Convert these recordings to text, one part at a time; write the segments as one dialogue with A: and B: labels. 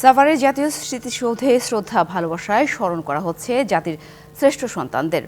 A: সাভারের জাতীয় স্মৃতিসৌধে শ্রদ্ধা ভালোবাসায় স্মরণ করা হচ্ছে জাতির শ্রেষ্ঠ সন্তানদের।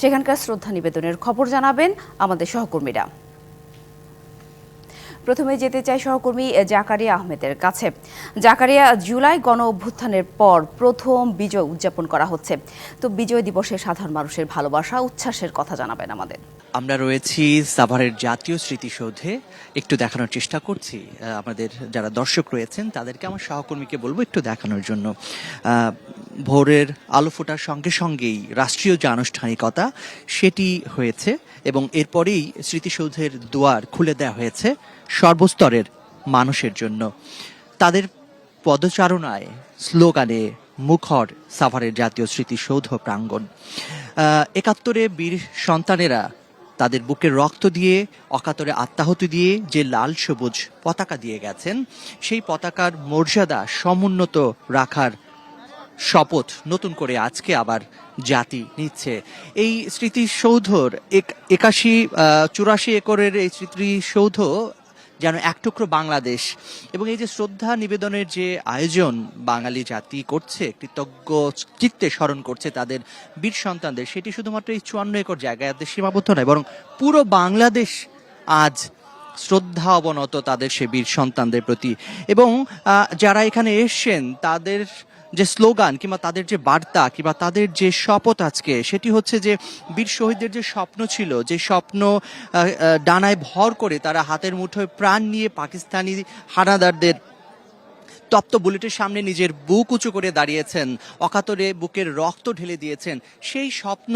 A: সেখানকার শ্রদ্ধা নিবেদনের খবর জানাবেন আমাদের সহকর্মীরা। প্রথমে যেতে চাই সহকর্মী জাকারিয়া আহমেদের কাছে। জাকারিয়া, জুলাই গণ অভ্যুত্থানের পর প্রথম বিজয় উদযাপন করা হচ্ছে। তো বিজয় দিবসে সাধারণ মানুষের ভালোবাসা, উচ্ছ্বাসের কথা জানাবেন আমাদের।
B: আমরা রয়েছি সাভারের জাতীয় স্মৃতিসৌধে। একটু দেখানোর চেষ্টা করছি। আমাদের যারা দর্শক রয়েছেন, তাদেরকে আমার সহকর্মীকে বলব একটু দেখানোর জন্য। ভোরের আলো ফোটার সঙ্গে সঙ্গেই রাষ্ট্রীয় যে আনুষ্ঠানিকতা, সেটি হয়েছে এবং এরপরেই স্মৃতিসৌধের দুয়ার খুলে দেওয়া হয়েছে। সর্বস্তরের মানুষের জন্য। তাদের পদচারণায়, স্লোগানে মুখর সাভারের জাতীয় স্মৃতিসৌধ প্রাঙ্গণ। একাত্তরে বীর সন্তানেরা তাদের বুকের রক্ত দিয়ে, অকাতরে আত্মাহুতি দিয়ে যে লাল সবুজ পতাকা দিয়ে গেছেন, সেই পতাকার মর্যাদা সমুন্নত রাখার শপথ নতুন করে আজকে আবার জাতি নিচ্ছে। এই স্মৃতিসৌধর এক- একাশি চুরাশি একরের এই স্মৃতিসৌধ যেন এক টুকরো বাংলাদেশ। এবং এই যে শ্রদ্ধা নিবেদনের যে আয়োজন বাঙালি জাতি করছে, কৃতজ্ঞ চিত্তে স্মরণ করছে তাদের বীর সন্তানদের, সেটি শুধুমাত্র এই চুয়ান্ন একর জায়গায় সীমাবদ্ধ নয়, বরং পুরো বাংলাদেশ আজ শ্রদ্ধা অবনত তাদের সে বীর সন্তানদের প্রতি। এবং যারা এখানে এসছেন, তাদের যে স্লোগান কিংবা তাদের যে বার্তা কিংবা তাদের যে শপথ আজকে, সেটি হচ্ছে যে বীর শহীদদের যে স্বপ্ন ছিল, যে স্বপ্ন ডানায় ভর করে তারা হাতের মুঠোয় প্রাণ নিয়ে পাকিস্তানি হানাদারদের তপ্ত বুলেটের সামনে নিজের বুক উঁচু করে দাঁড়িয়েছেন, অকাতরে বুকের রক্ত ঢেলে দিয়েছেন। সেই স্বপ্ন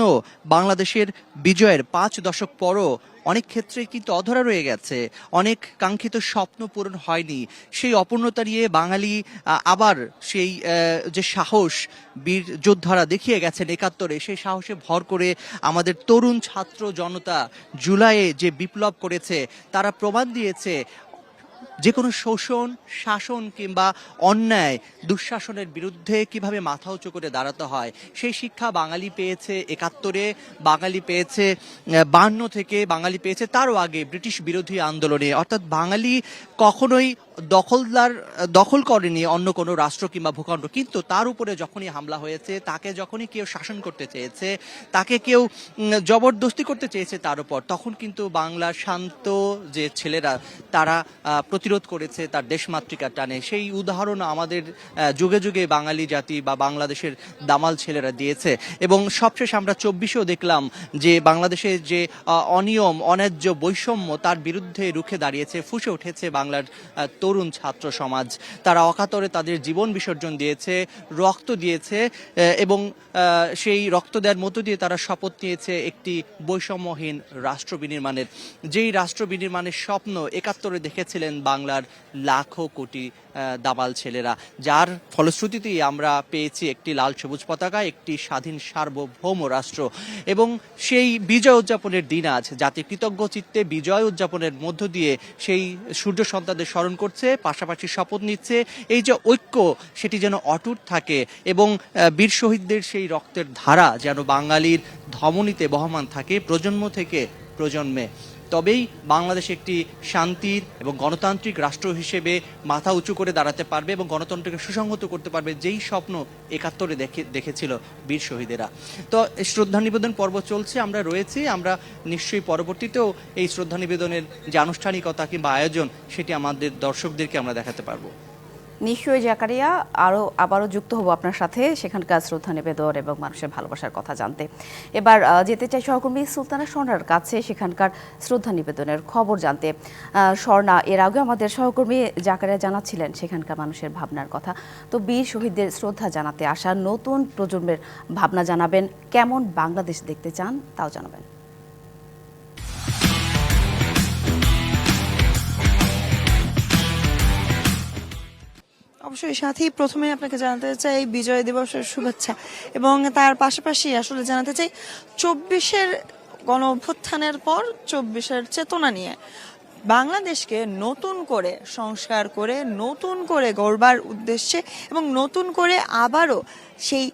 B: বাংলাদেশের বিজয়ের পাঁচ দশক পরও অনেক ক্ষেত্রে কিন্তু অধরা রয়ে গেছে। অনেক কাঙ্ক্ষিত স্বপ্ন পূরণ হয়নি। সেই অপূর্ণতা নিয়ে বাঙালি আবার সেই যে সাহস বীর যোদ্ধারা দেখিয়ে গেছেন একাত্তরে, সেই সাহসে ভর করে আমাদের তরুণ ছাত্র জনতা জুলাইয়ে যে বিপ্লব করেছে, তারা প্রমাণ দিয়েছে যে কোনো শোষণ, শাসন কিংবা অন্যায় দুঃশাসনের বিরুদ্ধে কীভাবে মাথা উঁচু করে দাঁড়াতে হয়, সেই শিক্ষা বাঙালি পেয়েছে একাত্তরে, বাঙালি পেয়েছে বান্ন থেকে বাঙালি পেয়েছে তারও আগে ব্রিটিশ বিরোধী আন্দোলনে। অর্থাৎ বাঙালি কখনোই দখলদার, দখল করেনি অন্য কোনো রাষ্ট্র কিংবা ভূখণ্ড। কিন্তু তার উপরে যখনই হামলা হয়েছে, তাকে যখনই কেউ শাসন করতে চেয়েছে, তাকে কেউ জবরদস্তি করতে চেয়েছে তার উপর, তখন কিন্তু বাংলার শান্ত যে ছেলেরা, তারা প্রতিরোধ করেছে তার দেশমাতৃকার টানে। সেই উদাহরণ আমাদের যুগে যুগে বাঙালি জাতি বা বাংলাদেশের দামাল ছেলেরা দিয়েছে। এবং সবশেষ আমরা চব্বিশেও দেখলাম যে বাংলাদেশের যে অনিয়ম, অন্যায্য বৈষম্য তার বিরুদ্ধে রুখে দাঁড়িয়েছে, ফুসে উঠেছে বাংলার তরুণ ছাত্র সমাজ। তারা অকাতরে তাদের জীবন বিসর্জন দিয়েছে, রক্ত দিয়েছে এবং সেই রক্ত দেওয়ার মধ্য দিয়ে তারা শপথ নিয়েছে একটি বৈষম্যহীন রাষ্ট্র বিনির্মাণের। যেই রাষ্ট্র বিনির্মাণের স্বপ্ন একাত্তরে দেখেছিলেন বাংলার লাখো কোটি দামাল ছেলেরা। যার ফলশ্রুতিতেই আমরা পেয়েছি একটি লাল সবুজ পতাকা, একটি স্বাধীন সার্বভৌম রাষ্ট্র। এবং সেই বিজয় উদযাপনের দিন আজ জাতি কৃতজ্ঞ চিত্তে বিজয় উদযাপনের মধ্য দিয়ে সেই সূর্য সন্তানদের স্মরণ করছে পাশাপাশি শপথ নিচ্ছে। এই যে ঐক্য, সেটি যেন অটুট থাকে এবং বীর শহীদদের সেই রক্তের ধারা যেন বাঙালির ধমনীতে বহমান থাকে প্রজন্ম থেকে প্রজন্মে। তবেই বাংলাদেশ একটি শান্তির এবং গণতান্ত্রিক রাষ্ট্র হিসেবে মাথা উঁচু করে দাঁড়াতে পারবে এবং গণতন্ত্রকে সুসংহত করতে পারবে যেই স্বপ্ন একাত্তরে দেখে, দেখেছিল বীর শহীদেরা। তো শ্রদ্ধা নিবেদন পর্ব চলছে, আমরা রয়েছি, আমরা নিশ্চয়ই পরবর্তীতেও এই শ্রদ্ধা নিবেদনের যে আনুষ্ঠানিকতা কিংবা আয়োজন, সেটি আমাদের দর্শকদেরকে আমরা দেখাতে পারব।
A: নিশ্চয়ই জাকারিয়া আরও আবারও যুক্ত হব আপনার সাথে সেখানকার শ্রদ্ধা, নিবেদন এবং মানুষের ভালোবাসার কথা জানতে। এবার যেতে চাই সহকর্মী সুলতানা স্বর্ণার কাছে সেখানকার শ্রদ্ধা, নিবেদনের খবর জানতে। স্বর্ণা এর আগে আমাদের সহকর্মী জাকারিয়া জানাচ্ছিলেন সেখানকার মানুষের ভাবনার কথা। তো বীর শহীদদের শ্রদ্ধা জানাতে আসা নতুন প্রজন্মের ভাবনা জানাবেন। কেমন বাংলাদেশ দেখতে চান, তাও জানাবেন।
C: অবশ্যই সাথেই প্রথমে আপনাকে জানাতে চাই বিজয় দিবসের শুভেচ্ছা। এবং তার পাশাপাশি আসলে জানাতে চাই, চব্বিশের গণ অভ্যুত্থানের পর চব্বিশের চেতনা নিয়ে বাংলাদেশকে নতুন করে সংস্কার করে, নতুন করে গড়বার উদ্দেশ্যে এবং নতুন করে আবারও সেই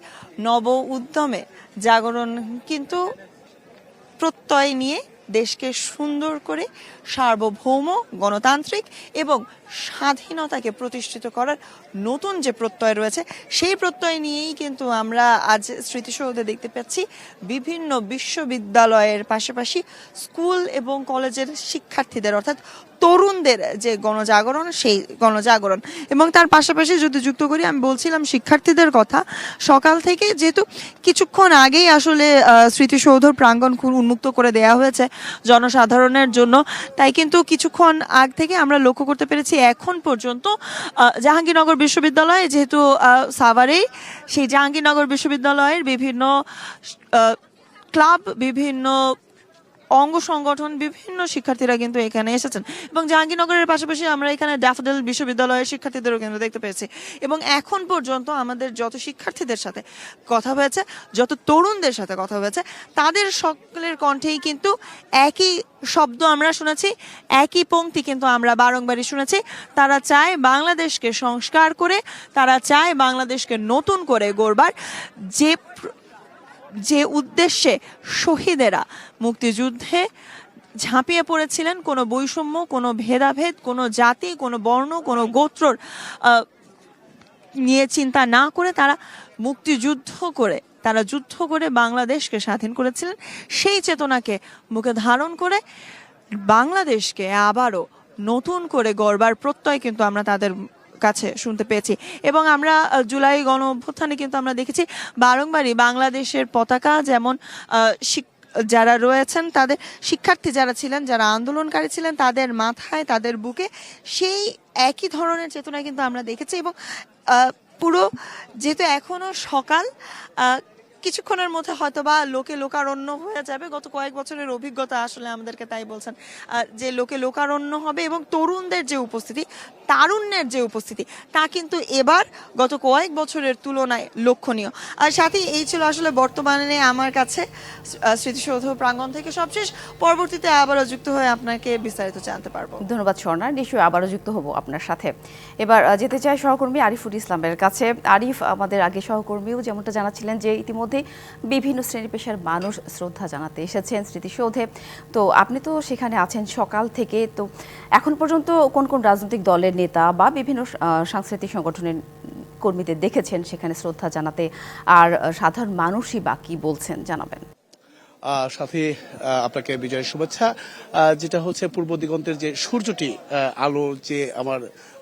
C: নব উদ্যমে জাগরণ কিন্তু প্রত্যয় নিয়ে দেশকে সুন্দর করে সার্বভৌম, গণতান্ত্রিক এবং স্বাধীনতাকে প্রতিষ্ঠিত করার নতুন যে প্রত্যয় রয়েছে সেই প্রত্যয় নিয়েই কিন্তু আমরা আজ স্মৃতিসৌধে দেখতে পাচ্ছি বিভিন্ন বিশ্ববিদ্যালয়ের পাশাপাশি স্কুল এবং কলেজের শিক্ষার্থীদের অর্থাৎ তরুণদের যে গণজাগরণ সেই গণজাগরণ। এবং তার পাশাপাশি যদি যুক্ত করি আমি বলছিলাম শিক্ষার্থীদের কথা সকাল থেকে যেহেতু কিছুক্ষণ আগেই আসলে আহ, স্মৃতিসৌধর প্রাঙ্গণ উন্মুক্ত করে দেয়া হয়েছে জনসাধারণের জন্য তাই কিন্তু কিছুক্ষণ আগ থেকে আমরা লক্ষ্য করতে পেরেছি এখন পর্যন্ত জাহাঙ্গীরনগর বিশ্ববিদ্যালয়ে যেহেতু সাভারেই সেই জাহাঙ্গীরনগর বিশ্ববিদ্যালয়ের বিভিন্ন ক্লাব বিভিন্ন অঙ্গ সংগঠন বিভিন্ন শিক্ষার্থীরা কিন্তু এখানে এসেছেন। এবং জাহাঙ্গীরনগরের পাশাপাশি আমরা এখানে ড্যাফোডিল বিশ্ববিদ্যালয়ের শিক্ষার্থীদেরও কিন্তু দেখতে পেয়েছি। এবং এখন পর্যন্ত আমাদের যত শিক্ষার্থীদের সাথে কথা হয়েছে, যত তরুণদের সাথে কথা হয়েছে, তাদের সকলের কণ্ঠেই কিন্তু একই শব্দ আমরা শুনেছি, একই পংক্তি কিন্তু আমরা বারংবারই শুনেছি। তারা চায় বাংলাদেশকে সংস্কার করে, তারা চায় বাংলাদেশকে নতুন করে গড়বার। যে যে উদ্দেশ্যে শহীদেরা মুক্তিযুদ্ধে ঝাঁপিয়ে পড়েছিলেন, কোনো বৈষম্য, কোনো ভেদাভেদ, কোনো জাতি, কোনো বর্ণ, কোনো গোত্রর নিয়ে চিন্তা না করে তারা মুক্তিযুদ্ধ করে, তারা যুদ্ধ করে বাংলাদেশকে স্বাধীন করেছিলেন। সেই চেতনাকে মুখে ধারণ করে বাংলাদেশকে আবারও নতুন করে গড়বার প্রত্যয় কিন্তু আমরা তাদের কাছে শুনতে পেয়েছি। এবং আমরা জুলাই গণ অভ্যুত্থানে কিন্তু আমরা দেখেছি বারংবারই বাংলাদেশের পতাকা যেমন যারা রয়েছেন তাদের, শিক্ষার্থী যারা ছিলেন, যারা আন্দোলনকারী ছিলেন, তাদের মাথায়, তাদের বুকে সেই একই ধরনের চেতনা কিন্তু আমরা দেখেছি এবং পুরো, যেহেতু এখনও সকাল কিছুক্ষণের মধ্যে হয়তো বা লোকে লোকারণ্য হয়ে যাবে। গত কয়েক বছরের অভিজ্ঞতা আসলে আমাদেরকে তাই বলছেন যে লোকে লোকারণ্য হবে এবং তরুণদের যে উপস্থিতি, তারুণ্যের যে উপস্থিতি, তা কিন্তু এবার গত কয়েক বছরের তুলনায় লক্ষণীয়। আর সাথে এই ছিল আসলে বর্তমানে আমার কাছে স্মৃতিসৌধ প্রাঙ্গণ থেকে সবশেষ। পরবর্তীতে আবারও যুক্ত হয়ে আপনাকে বিস্তারিত জানতে পারব।
A: ধন্যবাদ, স্বর্ণা। নিশ্চয়ই আবারও যুক্ত হব আপনার সাথে। এবার যেতে চাই সহকর্মী আরিফুল ইসলামের কাছে। আরিফ, আমাদের আগে সহকর্মীও যেমনটা জানাচ্ছিলেন যে ইতিমধ্যে বিভিন্ন শ্রেণি পেশার মানুষ শ্রদ্ধা জানাতে এসেছেন স্মৃতিসৌধে। তো আপনি তো সেখানে আছেন সকাল থেকে, তো এখন পর্যন্ত কোন কোন রাজনৈতিক দলের নেতা বা বিভিন্ন সাংস্কৃতিক সংগঠনের কর্মীদের দেখেছেন সেখানে শ্রদ্ধা জানাতে? আর সাধারণ মানুষই বা কি বলছেন জানাবেন।
D: সাথে আপনাকে বিজয়ের শুভেচ্ছা। যেটা হচ্ছে পূর্ব দিগন্তের যে সূর্যটি আলো যে আমার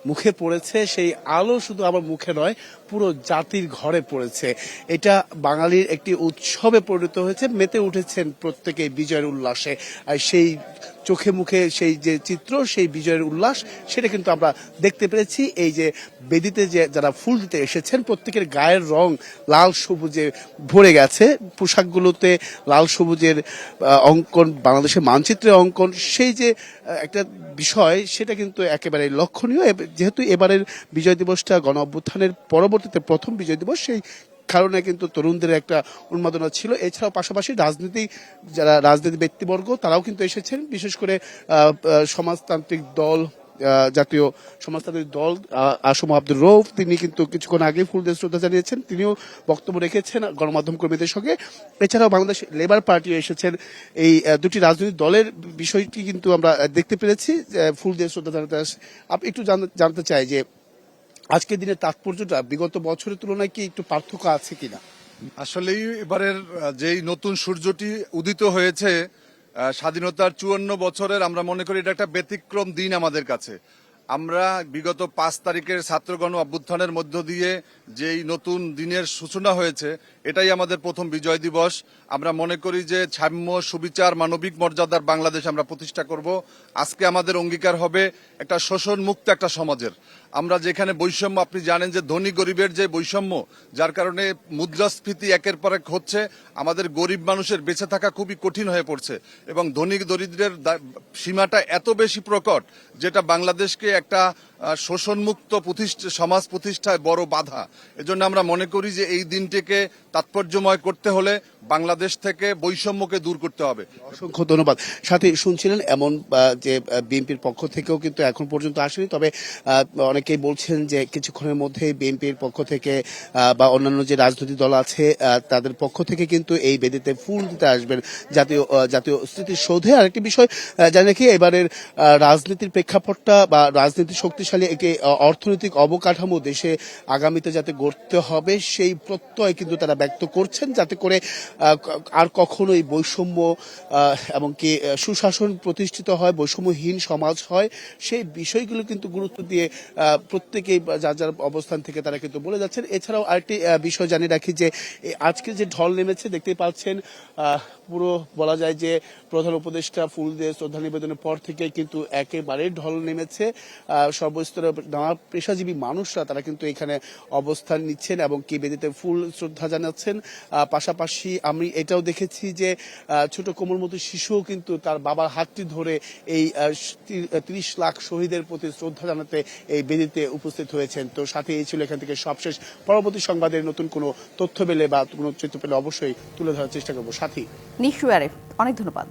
D: মুখে পড়েছে, সেই আলো শুধু আমার মুখে নয়, পুরো জাতির ঘরে পড়েছে। এটা বাঙালির একটি উৎসবে পরিণত হয়েছে, মেতে উঠেছেন প্রত্যেকে বিজয়ের উল্লাসে। আর সেই চোখে মুখে সেই যে চিত্র, সেই বিজয়ের উল্লাস, সেটা কিন্তু আমরা দেখতে পেরেছি। এই যে বেদিতে যে যারা ফুল দিতে এসেছেন, প্রত্যেকের গায়ের রং লাল সবুজে ভরে গেছে। পোশাকগুলোতে লাল সবুজের অঙ্কন, বাংলাদেশের মানচিত্রে অঙ্কন, সেই যে একটা বিষয়, সেটা কিন্তু একেবারে লক্ষণীয়। যেহেতু এবারের বিজয় দিবসটা গণ অভ্যুত্থানের পরবর্তীতে প্রথম বিজয় দিবস, সেই কারণে কিন্তু তরুণদের একটা উন্মাদনা ছিল। এছাড়াও পাশাপাশি রাজনীতি, যারা রাজনীতি ব্যক্তিবর্গ, তারাও কিন্তু এসেছেন। বিশেষ করে সমাজতান্ত্রিক দল জাতীয় সমাজতান্ত্রিক দল আসম আব্দুর রৌফ তিনি কিন্তু কিছুক্ষণ আগে ফুলদের শ্রদ্ধা জানিয়েছেন। তিনিও বক্তব্য রেখেছেন গণমাধ্যম কর্মীদের সঙ্গে। এছাড়াও বাংলাদেশ লেবার পার্টিও এসেছেন। এই দুটি রাজনৈতিক দলের বিষয়টি কিন্তু আমরা দেখতে পেরেছি যে, ফুল দিয়ে শ্রদ্ধা জানাতে। আপনি একটু জান- জানতে চাই যে আজকের দিনের তাৎপর্যটা বিগত বছরের তুলনায় কি একটু পার্থক্য আছে কিনা?
E: আসলেই এবারের যেই নতুন সূর্যটি উদিত হয়েছে স্বাধীনতার চুয়ান্ন বছরের আমরা মনে করি এটা একটা ব্যতিক্রম দিন আমাদের কাছে। আমরা বিগত পাঁচ তারিখের ছাত্রগণ অভ্যুত্থানের মধ্য দিয়ে যেই নতুন দিনের সূচনা হয়েছে, এটাই আমাদের প্রথম বিজয় দিবস। আমরা মনে করি যে সাম্য, সুবিচার, মানবিক মর্যাদার বাংলাদেশ আমরা প্রতিষ্ঠা করব। আজকে আমাদের অঙ্গীকার হবে একটা শোষণ মুক্ত একটা সমাজের। আমরা যেখানে বৈষম্য, আপনি জানেন যে ধনী গরিবের যে বৈষম্য, যার কারণে মুদ্রাস্ফীতি একের পর এক হচ্ছে, আমাদের গরিব মানুষের বেঁচে থাকা খুবই কঠিন হয়ে পড়ছে। এবং ধনী দরিদ্রের সীমাটা এত বেশি প্রকট, যেটা বাংলাদেশকে একটা শোষণমুক্ত প্রতিষ্ঠা, সমাজ প্রতিষ্ঠায় বড় বাধা। এজন্য আমরা মনে করি যে এই দিনটিকে তাৎপর্যময় করতে হলে বাংলাদেশ থেকে বৈষম্যকে দূর করতে হবে।
D: অসংখ্য ধন্যবাদ। সাথে, শুনছিলেন এমন যে বিএনপির পক্ষ থেকেও কিন্তু এখন পর্যন্ত আসেনি, তবে অনেকেই বলছেন যে কিছুক্ষণের মধ্যে বিএনপির পক্ষ থেকে বা অন্যান্য যে রাজনৈতিক দল আছে তাদের পক্ষ থেকে কিন্তু এই বেদিতে ফুল দিতে আসবেন জাতীয় জাতীয় স্মৃতিসৌধে আরেকটি বিষয় জানি কি, এবারের রাজনীতির প্রেক্ষাপটটা বা রাজনীতি শক্তি শক্তিশালী একটি অর্থনৈতিক অবকাঠামো দেশে আগামীতে যাতে গড়তে হবে সেই প্রত্যয় কিন্তু তারা ব্যক্ত করছেন যাতে করে আর কখনোই বৈষম্য আহ, এবং কি সুশাসন প্রতিষ্ঠিত হয় বৈষম্যহীন সমাজ হয় সেই বিষয়গুলো কিন্তু গুরুত্ব দিয়ে প্রত্যেকেই যার যার অবস্থান থেকে তারা কিন্তু বলে যাচ্ছেন। এছাড়াও আরেকটি বিষয় জানিয়ে রাখি যে আজকে যে ঢল নেমেছে দেখতেই পাচ্ছেন পুরো বলা যায় যে প্রধান উপদেষ্টা ফুল দিয়ে শ্রদ্ধা নিবেদনের পর থেকে কিন্তু একেবারে ঢল নেমেছে। সর্বস্তরের নানা পেশাজীবী মানুষরা তারা কিন্তু এখানে অবস্থান নিচ্ছেন এবং কি বেদিতে ফুল শ্রদ্ধা জানাচ্ছেন। পাশাপাশি আমি এটাও দেখেছি যে ছোট কোমর মতো শিশুও কিন্তু তার বাবার হাতটি ধরে এই তিরিশ লাখ শহীদের প্রতি শ্রদ্ধা জানাতে এই বেদিতে উপস্থিত হয়েছেন। তো সাথে এই ছিল এখান থেকে সবশেষ পরবর্তী সংবাদের নতুন কোনো তথ্য পেলে বা কোনো চিত্র পেলে অবশ্যই তুলে ধরার চেষ্টা করব। সাথী।
A: নিশু আরেফ, অনেক ধন্যবাদ।